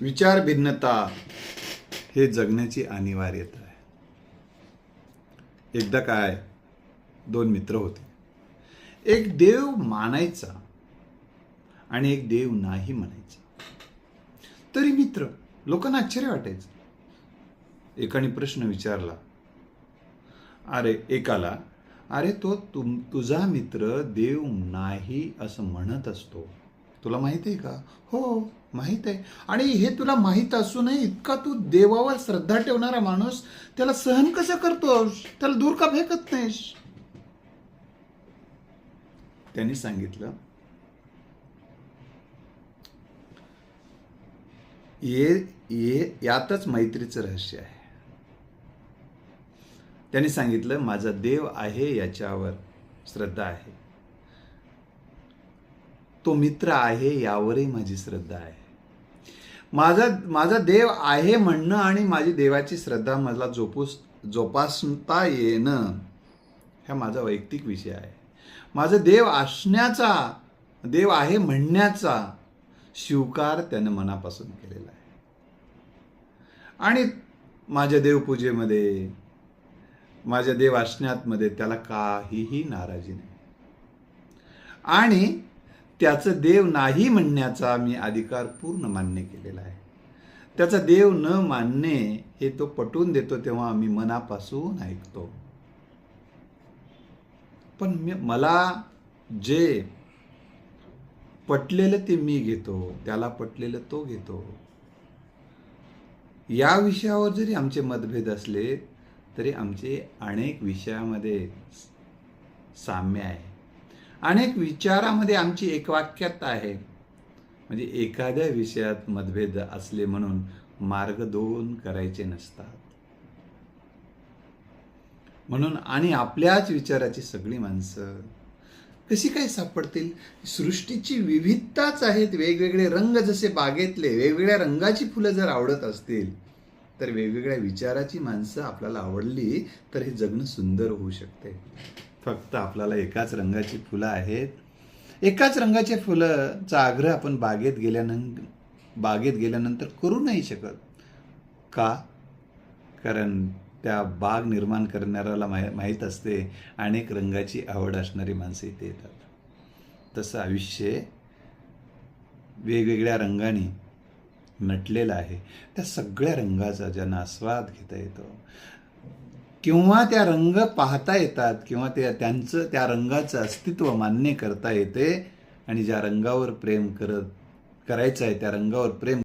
विचार भिन्नता हे जगण्याची अनिवार्यता आहे. एकदा काय दोन मित्र होते. एक देव मानायचा आणि एक देव नाही म्हणायचा. तरी मित्र लोकांना आश्चर्य वाटायचं. एकाने प्रश्न विचारला अरे एकाला अरे तो तुम तुझा मित्र देव नाही असं म्हणत असतो. तुला माहीत आहे का? हो माहीत आहे. आणि हे तुला माहीत असूनही इतका तू देवावर श्रद्धा ठेवणारा माणूस त्याला सहन कसं करतोस? त्याला दूर का फेकत नाहीस? त्यांनी सांगितलं ये ये यातच मैत्रीचं रहस्य आहे. त्यांनी सांगितलं माझा देव आहे याच्यावर श्रद्धा आहे. तो मित्र आहे यावरही माझी श्रद्धा आहे. माझा माझा देव आहे म्हणणं आणि माझी देवाची श्रद्धा मला जोपूस जोपासता येणं हा माझा वैयक्तिक विषय आहे. माझं देव असण्याचा देव आहे म्हणण्याचा स्वीकार त्यानं मनापासून केलेला आहे. आणि माझ्या देवपूजेमध्ये माझ्या देव असण्यातमध्ये त्याला काहीही नाराजी नाही. आणि त्याचं देव नाही म्हणण्याचा मी अधिकार पूर्ण मान्य केलेला आहे. त्याचा देव न मानणे हे तो पटवून देतो तेव्हा आम्ही मनापासून ऐकतो. पण मी मला जे पटलेलं ते मी घेतो त्याला पटलेलं तो घेतो. या विषयावर जरी आमचे मतभेद असले तरी आमचे अनेक विषयामध्ये साम्य आहे. अनेक विचारामध्ये आमची एकवाक्यता आहे. म्हणजे एखाद्या विषयात मतभेद असले म्हणून मार्ग दोन करायचे नसतात. म्हणून आणि आपल्याच विचाराची सगळी माणसं कशी काय सापडतील? सृष्टीची विविधताच आहेत. वेगवेगळे रंग जसे बागेतले वेगवेगळ्या रंगाची फुलं जर आवडत असतील तर वेगवेगळ्या विचाराची माणसं आपल्याला आवडली तर हे जगणं सुंदर होऊ शकते. फक्त आपल्याला एकाच रंगाची फुलं आहेत. एकाच रंगाची फुलंचा आग्रह आपण बागेत गेल्यानंतर बागेत गेल्यानंतर करू नाही शकत. का? कारण त्या बाग निर्माण करणाऱ्याला माहि माहीत असते अनेक रंगाची आवड असणारी माणसं इथे येतात. तसं आयुष्य वेगवेगळ्या रंगाने नटलेलं आहे. त्या सगळ्या रंगाचा ज्यांना आस्वाद घेता येतो किंवा त्या रंग पाहता येतात किंवा त्या त्यांचं त्या रंगाचं अस्तित्व मान्य करता येते आणि ज्या रंगावर प्रेम करत करायचं आहे त्या रंगावर प्रेम